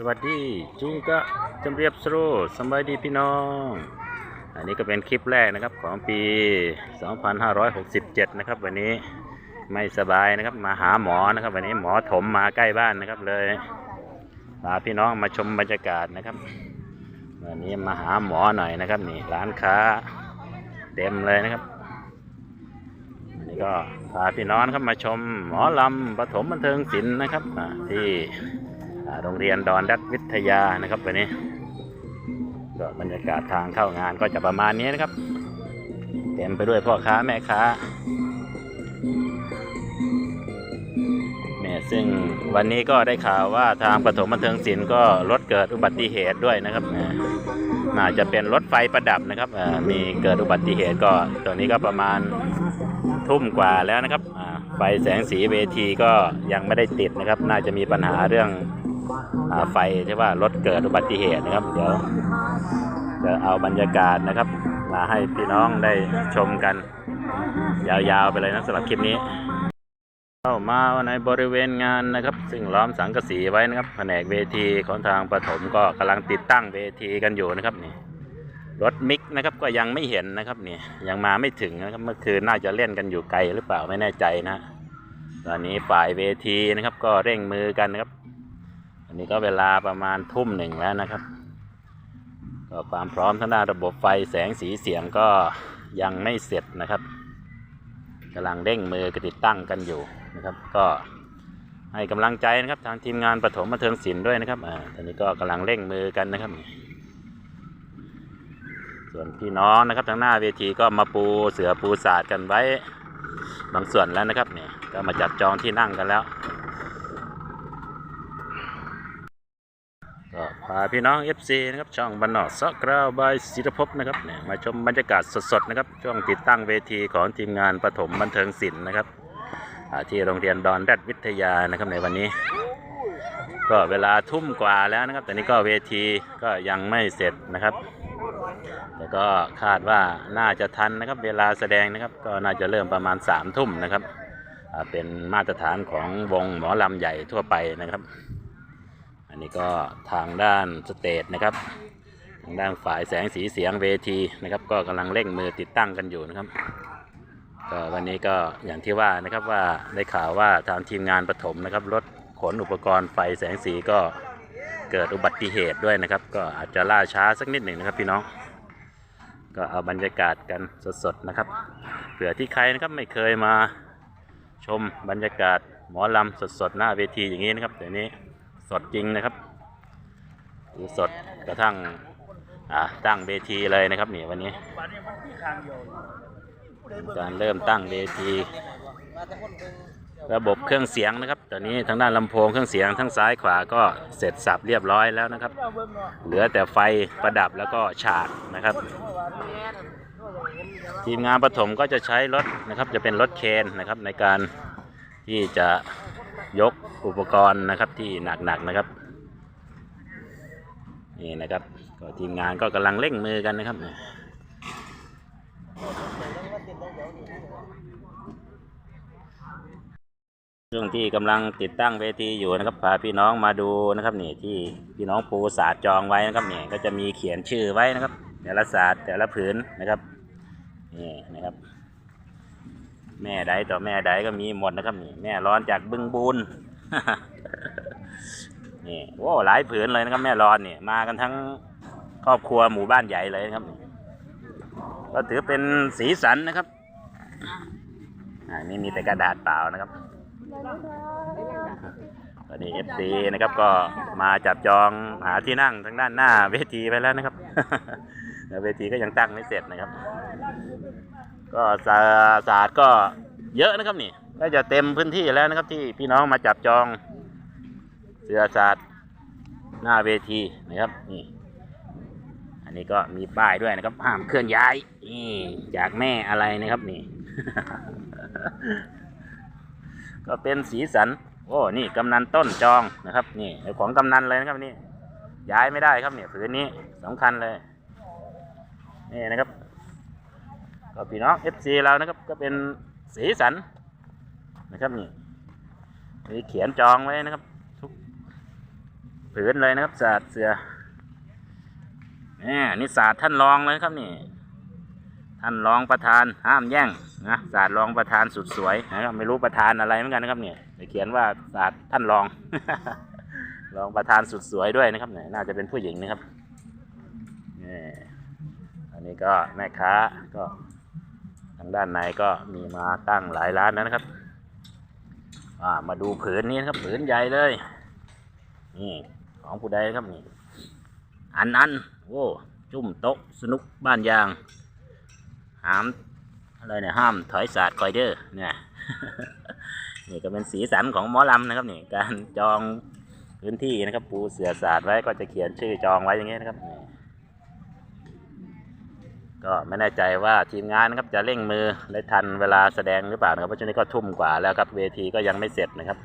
สวัสดีจุงกะจำเรียบสโรสบายดีพี่น้อง อันนี้ก็เป็นคลิปแรกนะครับของปี 2567 นะครับ วันนี้ไม่สบายนะครับมาหาหมอนะครับ วันนี้หมอถมมาใกล้บ้านนะครับเลยพาพี่น้องมาชมบรรยากาศนะครับ วันนี้มาหาหมอหน่อยนะครับนี่ร้านค้าเต็มเลยนะครับอันนี้ก็พาพี่น้องครับมาชมหมอลำปฐมบันเทิงศิลป์นะครับที่ โรงเรียนดอนรัฐวิทยานะครับวันนี้ก็บรรยากาศทางเข้างานก็จะประมาณนี้นะครับ เต็มไปด้วยพ่อค้าแม่ค้าเนี่ยซึ่งวันนี้ก็ได้ข่าวว่าทางปฐมบันเทิงศิลป์ก็รถเกิดอุบัติเหตุด้วยนะครับน่าจะเป็นรถไฟประดับนะครับอ่ามีเกิดอุบัติเหตุก็ตัวนี้ก็ประมาณทุ่มกว่าแล้วนะครับไฟแสงสีเวทีก็ยังไม่ได้ติดนะครับ น่าจะมีปัญหาเรื่อง ไฟที่ว่ารถเกิดอุบัติเหตุนะครับ เดี๋ยวจะเอาบรรยากาศนะครับ มาให้พี่น้องได้ชมกัน ยาวๆไปเลยนะสำหรับคลิปนี้เข้ามาในบริเวณงานนะครับ ซึ่งล้อมสังกะสีไว้นะครับแผนกเวทีของทางปฐมก็กำลังติดตั้งเวทีกันอยู่นะครับนี่รถมิกนะครับก็ยังไม่เห็นนะครับนี่ยังมาไม่ถึงนะครับเมื่อคืนน่าจะเล่นกันอยู่ไกลหรือเปล่าไม่แน่ใจนะตอนนี้ฝ่ายเวทีนะครับก็เร่งมือกันนะครับ อันนี้ก็เวลาประมาณทุ่มหนึ่งแล้วนะครับ ก็ความพร้อมทางด้านระบบไฟแสงสีเสียงก็ยังไม่เสร็จนะครับกำลังเร่งมือกติดตั้งกันอยู่นะครับ ก็ให้กำลังใจนะครับทางทีมงานปฐมบันเทิงศิลป์ด้วยนะครับอ่าตอนนี้ก็กำลังเร่งมือกันนะครับ ส่วนพี่น้องนะครับทางหน้าเวทีก็มาปูเสือปูศาสตร์กันไว้บางส่วนแล้วนะครับเนี่ยก็มาจับจองที่นั่งกันแล้ว ก็พาพี่น้อง FC นะครับช่องบันนอกซอกกราวบายศิรภพนะครับเนี่ยมาชมบรรยากาศสดๆนะครับช่วงติดตั้งเวทีของทีมงานปฐมบันเทิงศิลป์นะครับที่โรงเรียนดอนแรดวิทยานะครับในวันนี้ ก็เวลาทุ่มกว่าแล้วนะครับ แต่นี้ก็เวทีก็ยังไม่เสร็จนะครับ แต่ก็คาดว่าน่าจะทันนะครับ เวลาแสดงนะครับ ก็น่าจะเริ่มประมาณ3ามทุ่มนะครับเป็นมาตรฐานของวงหมอลำใหญ่ทั่วไปนะครับ อันนี้ก็ทางด้านสเตจนะครับ ทางด้านฝ่ายแสงสีเสียงเวทีนะครับ ก็กำลังเร่งมือติดตั้งกันอยู่นะครับก็วันนี้ก็อย่างที่ว่านะครับว่าได้ข่าวว่าทางทีมงานปฐมนะครับรถขนอุปกรณ์ไฟแสงสีก็เกิดอุบัติเหตุด้วยนะครับ ก็อาจจะล่าช้าสักนิดหนึ่งนะครับพี่น้องก็เอาบรรยากาศกันสดๆนะครับเผื่อที่ใครนะครับไม่เคยมาชมบรรยากาศหมอลำสดๆหน้าเวทีอย่างนี้นะครับเดี๋ยวนี้ สดจริงนะครับดูสดกระทั่งอ่าตั้งเวทีเลยนะครับนี่วันนี้ การเริ่มตั้งเวที ระบบเครื่องเสียงนะครับ ตอนนี้ทางด้านลำโพงเครื่องเสียงทั้งซ้ายขวาก็เสร็จสับเรียบร้อยแล้วนะครับ เหลือแต่ไฟประดับแล้วก็ฉากนะครับ ทีมงานปฐมก็จะใช้รถนะครับจะเป็นรถเคนนะครับในการที่จะ ยกอุปกรณ์นะครับที่หนักๆนะครับนี่นะครับก็ทีมงานก็กำลังเร่งมือกันนะครับช่วงที่กำลังติดตั้งเวทีอยู่นะครับพาพี่น้องมาดูนะครับนี่ที่พี่น้องปูศาสตร์จองไว้นะครับนี่ก็จะมีเขียนชื่อไว้นะครับแต่ละศาสตร์แต่ละผืนนะครับนี่นะครับ แม่ใดต่อแม่ใดก็มีหมดนะครับนี่แม่ร้อนจากบึงบูนนี่โอ้หลายผืนเลยนะครับ แม่ร้อนนี่มากันทั้งครอบครัวหมู่บ้านใหญ่เลยนะครับ ก็ถือเป็นสีสันนะครับอ่านี่มีแต่กระดาษเปล่านะครับตอนนี้เอฟซีนะครับก็มาจับจองหาที่นั่งทางด้านหน้าเวทีไปแล้วนะครับแล้วเวทีก็ยังตั้งไม่เสร็จนะครับ ก็ศาศาสตร์ก็เยอะนะครับนี่ก็จะเต็มพื้นที่แล้วนะครับที่พี่น้องมาจับจองเสือศาสตร์หน้าเวทีนะครับนี่อันนี้ก็มีป้ายด้วยนะครับห้ามเคลื่อนย้ายนี่จากแม่อะไรนะครับนี่ ก็เป็นสีสัน โอ้นี่กำนันต้นจองนะครับ นี่ของกำนันเลยนะครับนี่ย้ายไม่ได้ครับเนี่ยผืนนี้สำคัญเลยนี่นะครับ ก็พี่น้อง FC เรานะครับก็เป็นสีสันนะครับนี่มีเขียนจองไว้นะครับ ทุกผืนเลยนะครับศาสตร์เสือนี่นี่ศาสตร์ท่านรองเลยครับนี่ ท่านรองประธานห้ามแย่งนะศาสตร์รองประธานสุดสวยนะครับไม่รู้ประธานอะไรเหมือนกันนะครับเนี่ยเขียนว่าศาสตร์ท่านรองรองประธานสุดสวยด้วยนะครับเนี่ยน่าจะเป็นผู้หญิงนะครับนี่อันนี้ก็แม่ค้าก็ ทางด้านในก็มีมาตั้งหลายร้านนะครับามาดูผืนนี้นะครับผืนใหญ่เลยนี่ของผู้ใดครับนี่อันอันโอ้จุ่มโต๊ะสนุกบ้านยางห้ามอะไรเนี่ยห้ามถอยศาสตร์คอยเดอร์เนี่ยนี่ก็เป็นสีสันของหมอลำนะครับนี่การจองพื้นที่นะครับปูเสือศาสตร์ไว้ก็จะเขียนชื่อจองไว้อย่างเงี้ยนะครับนี่ ก็ไม่แน่ใจว่าทีมงานนะครับจะเร่งมือได้ทันเวลาแสดงหรือเปล่านะครับเพราะช่วงนี้ก็ทุ่มกว่าแล้วครับเวทีก็ยังไม่เสร็จนะครับ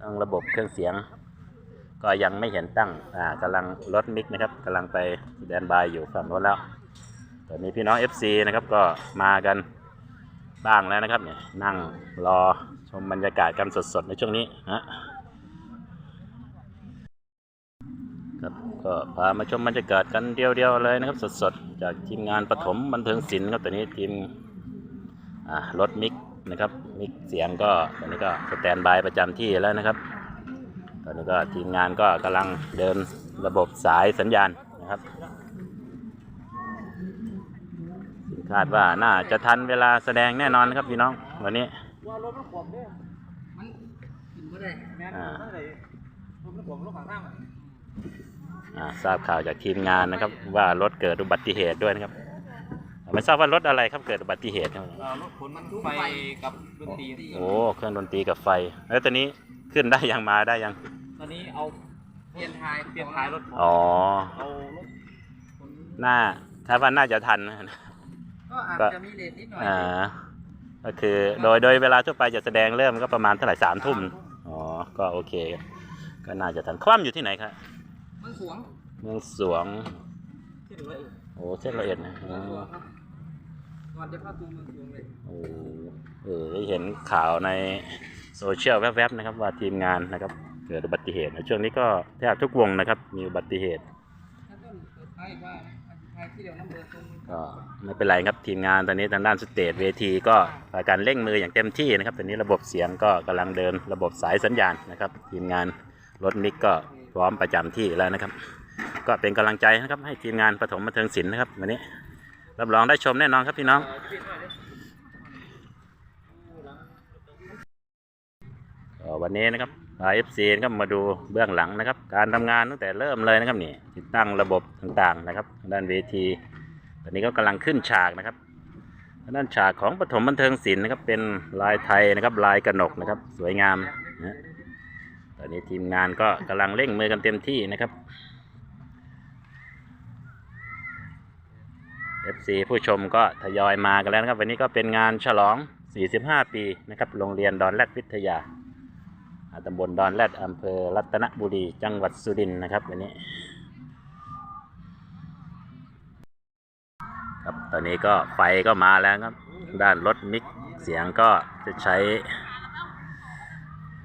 ทั้งระบบเครื่องเสียง ก็ยังไม่เห็นตั้งอ่ากำลังรถมิกนะครับกำลังไปแตนบายอยู่ฝั่งโน้นแล้วตอนนี้พี่น้อง FC นะครับก็มากันบ้างแล้วนะครับเนี่ยนั่งรอชมบรรยากาศกันสดๆในช่วงนี้ฮะ ครับก็พามาชมบรรยากาศกันเดียวๆเลยนะครับ สดๆ จากทีมงานปฐมบันเทิงศิลป์ครับตอนนี้ทีมรถมิกนะครับมิกเสียงก็ตอนนี้ก็สแตนบายประจำที่แล้วนะครับ ตอนนี้ก็ทีมงานก็กำลังเดินระบบสายสัญญาณนะครับคาดว่าน่าจะทันเวลาแสดงแน่นอนครับพี่น้องวันนี้ว่ารถมันขวบเนี่ยมันกินไม่ได้แม่นอ่า มันเลยรถมันขวบรถข้างข้างมันอ่าทราบข่าวจากทีมงานนะครับ ว่ารถเกิดอุบัติเหตุด้วยนะครับไม่ทราบว่ารถอะไรครับเกิดอุบัติเหตุครับเอ่อรถขนมันไฟกับดนตรีโอ้เครื่องดนตรีกับไฟ แล้วตอนนี้ขึ้นได้ยังมาได้ยัง ตอนนี้เอาเปลี่ยนท้ายเปลี่ยนท้ายรถอ๋อเอารถขนน่าคาดว่าน่าจะทันนะก็อาจก็จะมีเลทนิดหน่อยอ่าก็คือโดยโดยเวลาทั่วไปจะแสดงเริ่มก็ประมาณเท่าไหร่สามทุ่มอ๋อก็โอเคก็น่าจะทันคว่ำอยู่ที่ไหนครับ มันสวงเมืองสวงที่เหลือเออโอ้เส้นละเอียดนะอ๋เมืองสวองครับก่อนจะเข้าตัวเมืองสวงเลยโอ้เออได้เห็นข่าวในโซเชียลแวบๆนะครับ ว่าทีมงานนะครับเกิดอุบัติเหตุช่วงนี้ก็แทบทุกวงนะครับ มีอุบัติเหตุถ้าต้นเปิดท้ายว่าท้ายที่เดียวน้ำเบอร์ตรงก็ไม่เป็นไรครับทีมงานตอนนี้ทางด้านสเตจเวทีก็พาการเร่งมืออย่างเต็มที่นะครับตอนนี้ระบบเสียงก็กำลังเดินระบบสายสัญญาณนะครับ ทีมงานรถมิกก็ พร้อมประจำที่แล้วนะครับ ก็เป็นกำลังใจนะครับให้ทีมงานปฐมบันเทิงศิลป์นะครับวันนี้รับรองได้ชมแน่นอนครับพี่น้องวันนี้นะครับไอฟซีนะครับมาดูเบื้องหลังนะครับ การทำงานตั้งแต่เริ่มเลยนะครับนี่ติดตั้งระบบต่างๆนะครับ ด้านเวทีตอนนี้ก็กำลังขึ้นฉากนะครับด้านฉากของปฐมบันเทิงศิลป์นะครับเป็นลายไทยนะครับลายกระหนกนะครับ สวยงามนะ ตอนนี้ทีมงานก็กำลังเร่งมือกันเต็มที่นะครับ FC ผู้ชมก็ทยอยมากันแล้วนะครับ วันนี้ก็เป็นงานฉลอง 45 ปีนะครับ โรงเรียนดอนแรดวิทยาอ่าตำบลดอนแรดอำเภอรัตนบุรี จังหวัดสุรินทร์นะครับวันนี้ครับตอนนี้ก็ไฟก็มาแล้วครับ ด้านรถมิกเสียงก็จะใช้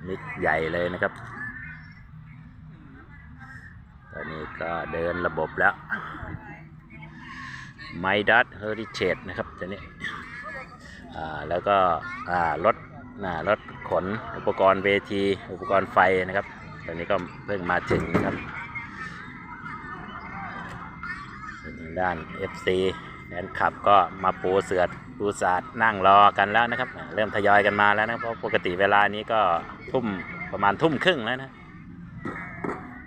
มิกใหญ่เลยนะครับ ตอนนี้ก็เดินระบบแล้วไมดัสเฮอริเชตนะครับตัวนี้แล้วก็รถรถขนอุปกรณ์เวที อุปกรณ์ไฟนะครับตอนนี้ก็เพิ่งมาถึงนะครับทางด้าน FC แฟนคลับก็มาปูเสือ ปูศาสตร์นั่งรอกันแล้วนะครับ เริ่มทยอยกันมาแล้วนะเพราะปกติเวลานี้ก็ทุ่มประมาณทุ่มครึ่งแล้วนะ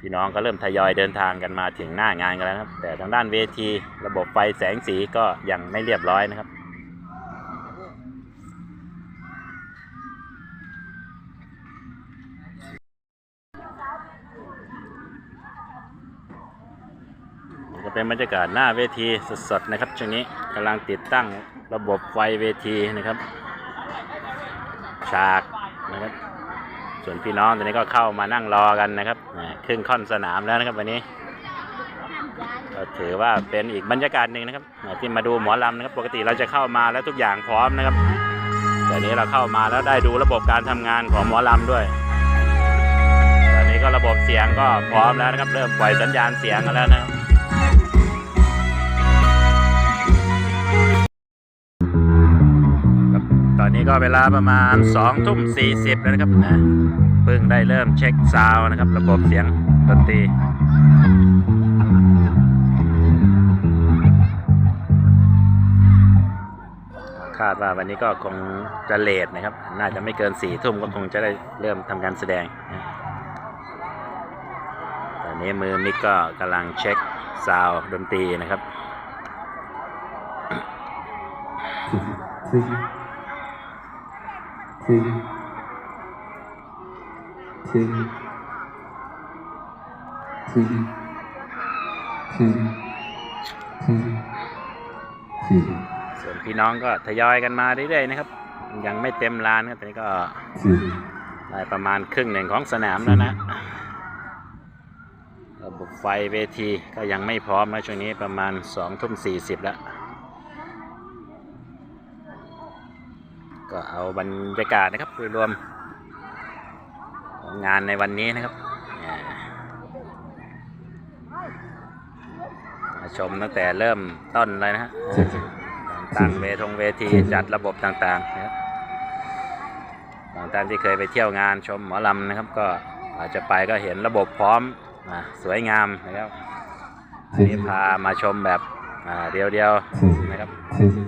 พี่น้องก็เริ่มทยอยเดินทางกันมาถึงหน้างานกันแล้วครับ แต่ทางด้านเวทีระบบไฟแสงสีก็ยังไม่เรียบร้อยนะครับก็เป็นบรรยากาศหน้าเวทีสดๆนะครับช่วงนี้ กำลังติดตั้งระบบไฟเวทีนะครับ ฉากนะครับ ส่วนพี่น้องตอนนี้ก็เข้ามานั่งรอกันนะครับครึ่งค่อนสนามแล้วนะครับวันนี้ก็ถือว่าเป็นอีกบรรยากาศหนึ่งนะครับที่มาดูหมอลำนะครับ ปกติเราจะเข้ามาแล้วทุกอย่างพร้อมนะครับแต่นี้เราเข้ามาแล้วได้ดูระบบการทำงานของหมอลำด้วย ตอนนี้ก็ระบบเสียงก็พร้อมแล้วนะครับ เริ่มปล่อยสัญญาณเสียงกันแล้วนะครับ ก็เวลาประมาณ2ทุ่ม40แล้วนะครับนะเพิ่งได้เริ่มเช็คซาวนะครับ ระบบเสียงดนตรีคาดว่าวันนี้ก็คงจะเลทนะครับ น่าจะไม่เกินสี่ทุ่มก็คงจะได้เริ่มทำการแสดง ตอนนี้มือมิกก็กำลังเช็คซาวด์ดนตรีนะครับ two, two, two, two, two, two, two, ส่วนพี่น้องก็ทยอยกันมาเรื่อยๆนะครับ ยังไม่เต็มลานครับตอนนี้ก็ two, ได้ประมาณครึ่งหนึ่งของสนามแล้วนะระบบไฟเวทีก็ยังไม่พร้อมนะช่วงนี้ประมาณสองทุ่มสี่สิบแล้ว ก็เอาบรรยากาศนะครับโดยรวมของงานในวันนี้นะครับอ่ามาชมตั้งแต่เริ่มต้นเลยนะฮะ two, ต่างเวทงเวทีจัดระบบต่างๆนะครับบางท่านที่เคยไปเที่ยวงานชมหมอลำนะครับ ก็อาจจะไปก็เห็นระบบพร้อมอ่าสวยงามนะครับอันนี้ two, พามาชมแบบอ่าเดียว two, ๆนะครับ two, แต่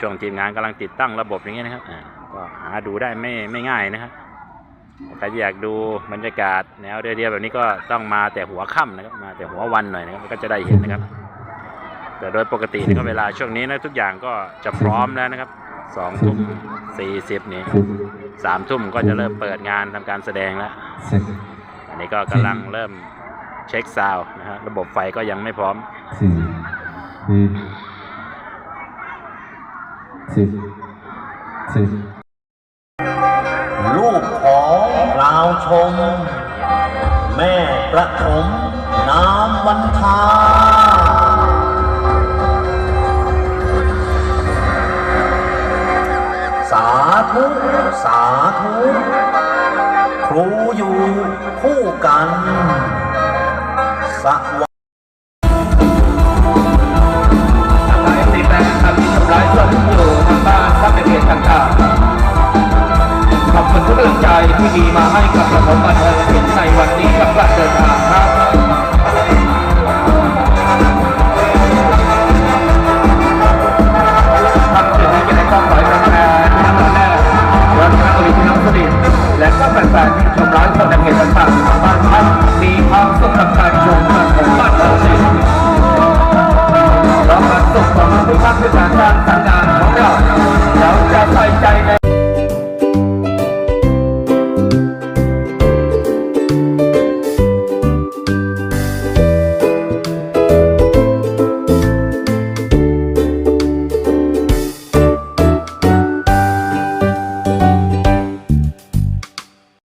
ช่วงทีมงานกำลังติดตั้งระบบอย่างเงี้ยนะครับก็หาดูได้ไม่ไม่ง่ายนะครับใครอยากดูบรรยากาศแนวเดียวๆแบบนี้ก็ต้องมาแต่หัวค่ำนะครับมาแต่หัววันหน่อยนะครับก็จะได้เห็นนะครับ แต่โดยปกตินะครับเวลาช่วงนี้นะทุกอย่างก็จะพร้อมแล้วนะครับสองทุ่มสี่สิบนี่สามทุ่มก็จะเริ่มเปิดงานทำการแสดงแล้วอันนี้ก็กำลังเริ่มเช็คซาวด์นะฮะระบบไฟก็ยังไม่พร้อม two, three, two, two, ลูกของราวชม แม่ประถมน้ำวันทาสาธุสาธุครูอยู่คู่กันสว มาให้กับกระผมบันเทิงในวันนี้กับการเดินทาง